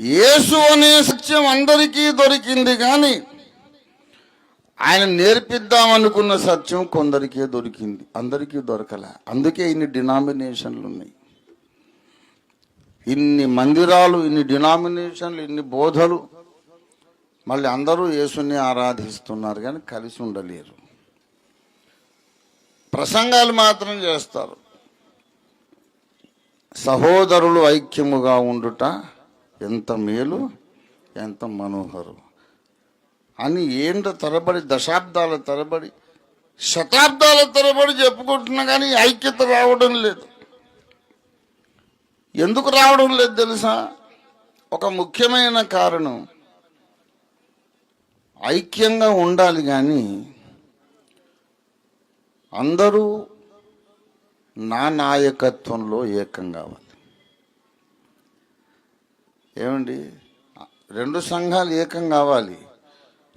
యేసు అనే సత్యం అందరికీ దొరికింది కానీ ఆయన నేర్పిద్దామనుకున్న సత్యం కొందరికే దొరికింది. అందరికీ దొరకలే. అందుకే ఇన్ని డినామినేషన్లు ఉన్నాయి. ఇన్ని మందిరాలు ఇన్ని డినామినేషన్లు ఇన్ని బోధలు మళ్ళీ అందరూ యేసుని ఆరాధిస్తున్నారు కానీ కలిసి ఉండలేరు. ప్రసంగాలు మాత్రం చేస్తారు. సహోదరులు ఐక్యముగా ఉండుట ఎంత మేలు ఎంత మనోహరం. అని ఏంట తరబడి దశాబ్దాల తరబడి శతాబ్దాల తరబడి చెప్పుకుంటున్నా కానీ ఐక్యత రావడం లేదు. ఎందుకు రావడం లేదు తెలుసా? ఒక ముఖ్యమైన కారణం. ఐక్యంగా ఉండాలి కానీ అందరూ నా నాయకత్వంలో ఏకం కావాలి. ఏమండి? రెండు సంఘాలు ఏకం కావాలి.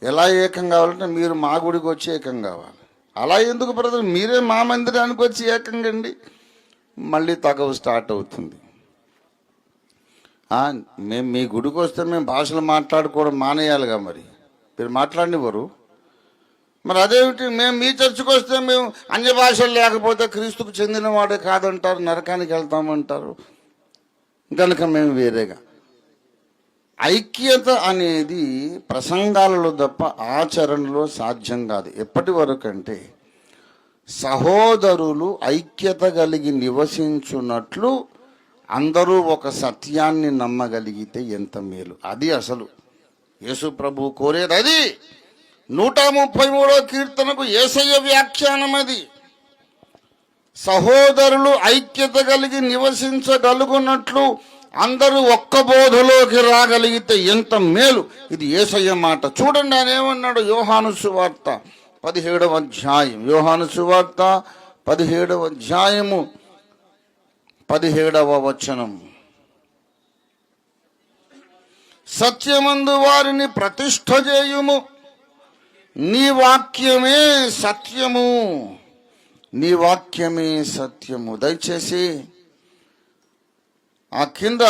ఎలా ఏకం కావాలంటే మీరు మా గుడికి వచ్చి ఏకం కావాలి. అలా ఎందుకు బ్రదర్? మీరే మా మందిరానికి వచ్చి ఏకంగా అండి. మళ్ళీ తగవు స్టార్ట్ అవుతుంది. మేము మీ గుడికి వస్తే మేము భాషలు మాట్లాడుకోవడం మానేయాలిగా మరి. మీరు మాట్లాడినవారు మరి అదేమిటి? మేము మీ చర్చికి వస్తే మేము అన్య భాషలు లేకపోతే క్రీస్తుకు చెందినవాడే కాదంటారు నరకానికి వెళ్తామంటారు. కనుక మేము వేరేగా. ఐక్యత అనేది ప్రసంగాలలో తప్ప ఆచరణలో సాధ్యం కాదు. ఎప్పటి వరకు అంటే సహోదరులు ఐక్యత కలిగి నివసించున్నట్లు అందరూ ఒక సత్యాన్ని నమ్మగలిగితే ఎంత మేలు? అది అసలు యేసు ప్రభు కోరేది అది. నూట ముప్పై మూడో కీర్తనకు ఏసయ్య వ్యాఖ్యానం అది. సహోదరులు ఐక్యత కలిగి నివసించగలుగున్నట్లు అందరూ ఒక్క బోధలోకి రాగలిగితే ఎంత మేలు? ఇది ఏసయ్య మాట. చూడండి ఆయన ఏమన్నాడు? యోహాను సువార్త పదిహేడవ అధ్యాయం. యోహాను సువార్త పదిహేడవ అధ్యాయము పదిహేడవ వచనం. సత్యమందు వారిని ప్రతిష్ఠ చేయుము. నీ వాక్యమే సత్యము. నీ వాక్యమే సత్యము. దయచేసి ఆ కింద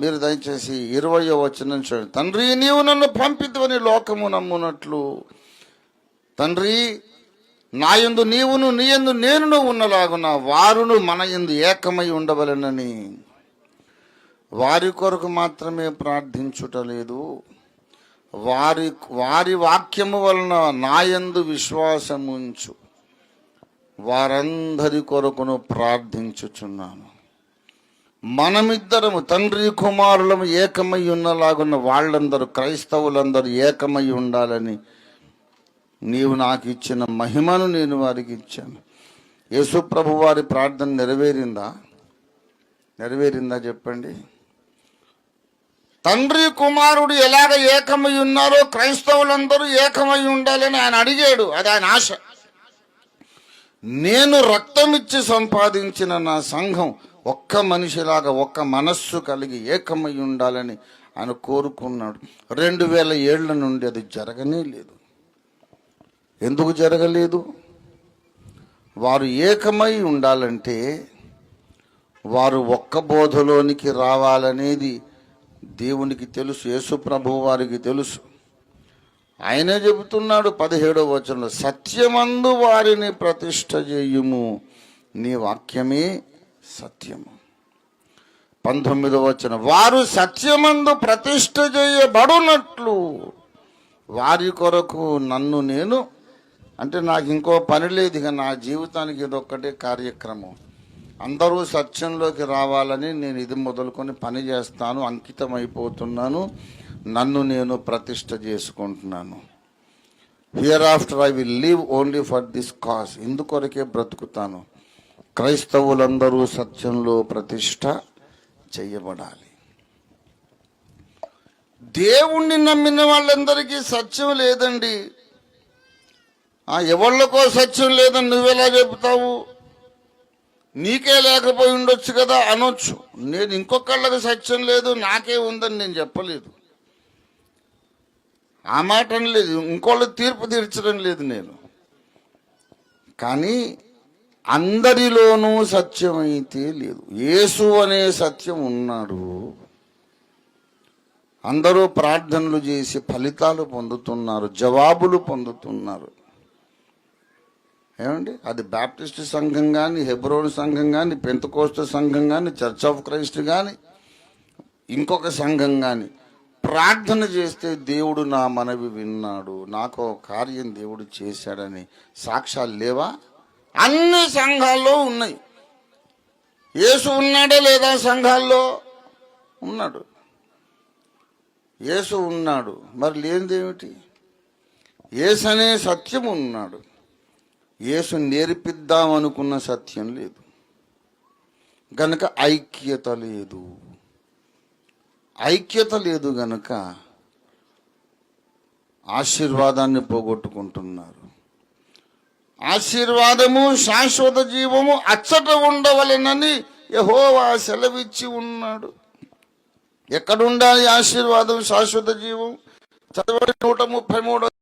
మీరు దయచేసి ఇరవయో వచ్చిన చూడండి తండ్రి నీవు నన్ను పంపిద్వని లోకము నమ్మునట్లు. తండ్రి నా యందు నీవును నీ యందు నేనును ఉన్నలాగున వారును మన ఎందు ఏకమై ఉండవలెనని. వారి కొరకు మాత్రమే ప్రార్థించుట లేదు. వారి వారి వాక్యము వలన నాయందు విశ్వాసముంచు. వారందరి కొరకును ప్రార్థించుచున్నాను. మనమిద్దరము తండ్రి కుమారులము ఏకమై ఉన్నలాగున్న వాళ్ళందరూ క్రైస్తవులందరూ ఏకమై ఉండాలని నీవు నాకు ఇచ్చిన మహిమను నేను వారికి ఇచ్చాను. యేసుప్రభు వారి ప్రార్థన నెరవేరిందా? నెరవేరిందా చెప్పండి. తండ్రి కుమారుడు ఎలాగ ఏకమై ఉన్నారో క్రైస్తవులందరూ ఏకమై ఉండాలని ఆయన అడిగాడు. అది ఆయన ఆశ. నేను రక్తమిచ్చి సంపాదించిన నా సంఘం ఒక్క మనిషిలాగా ఒక్క మనస్సు కలిగి ఏకమై ఉండాలని ఆయన కోరుకున్నాడు. రెండు వేల ఏళ్ళ నుండి అది జరగనే లేదు. ఎందుకు జరగలేదు? వారు ఏకమై ఉండాలంటే వారు ఒక్క బోధలోనికి రావాలనేది దేవునికి తెలుసు యేసు ప్రభు వారికి తెలుసు. ఆయనే చెబుతున్నాడు పదిహేడవ వచనంలో సత్యమందు వారిని ప్రతిష్ట చేయుము. నీ వాక్యమే సత్యము. పంతొమ్మిదవ వచ్చిన వారు సత్యమందు ప్రతిష్ట చేయబడునట్లు. వారి కొరకు నన్ను నేను అంటే నాకు ఇంకో పని లేదు ఇక నా జీవితానికి ఇదొక్కటే కార్యక్రమం. అందరూ సత్యంలోకి రావాలని నేను ఇది మొదలుకొని పని చేస్తాను అంకితం అయిపోతున్నాను నన్ను నేను ప్రతిష్ట చేసుకుంటున్నాను. Hereafter I will leave only for this cause ఇందుకొరకే బ్రతుకుతాను. క్రైస్తవులందరూ సత్యంలో ప్రతిష్ట చేయబడాలి. దేవుణ్ణి నమ్మిన వాళ్ళందరికీ సత్యం లేదండి. ఆ ఎవళ్ళకో సత్యం లేదని నువ్వెలా చెబుతావు? నీకే లేకపోయి ఉండొచ్చు కదా అనొచ్చు. నేను ఇంకొకళ్ళకి సత్యం లేదు నాకే ఉందని నేను చెప్పలేదు. ఆ మాట అనలేదు ఇంకోళ్ళు తీర్పు తీర్చడం లేదు నేను. కానీ అందరిలోనూ సత్యం అయితే లేదు. యేసు అనే సత్యం ఉన్నాడు. అందరూ ప్రార్థనలు చేసి ఫలితాలు పొందుతున్నారు జవాబులు పొందుతున్నారు. ఏమండి? అది బ్యాప్టిస్ట్ సంఘం కానీ హెబ్రోన్ సంఘం కానీ పెంతకోస్త సంఘం కానీ చర్చ్ ఆఫ్ క్రైస్ట్ కానీ ఇంకొక సంఘం కానీ ప్రార్థన చేస్తే దేవుడు నా మనవి విన్నాడు నాకు కార్యం దేవుడు చేశాడని సాక్ష్యాలు లేవా? అన్ని సంఘాల్లో ఉన్నాయి. యేసు ఉన్నాడా లేదా సంఘాల్లో? ఉన్నాడు. యేసు ఉన్నాడు. మరి లేనిదేమిటి యేసు అనే సత్యం ఉన్నాడు. యేసు నేర్పిద్దామనుకున్న సత్యం లేదు. గనక ఐక్యత లేదు. ఐక్యత లేదు గనక ఆశీర్వాదాన్ని పోగొట్టుకుంటున్నారు. ఆశీర్వాదము శాశ్వత జీవము అచ్చట ఉండవలెనని యహోవా సెలవిచ్చి ఉన్నాడు. ఎక్కడుండాలి ఆశీర్వాదం శాశ్వత జీవం? చదవండి నూట ముప్పై మూడు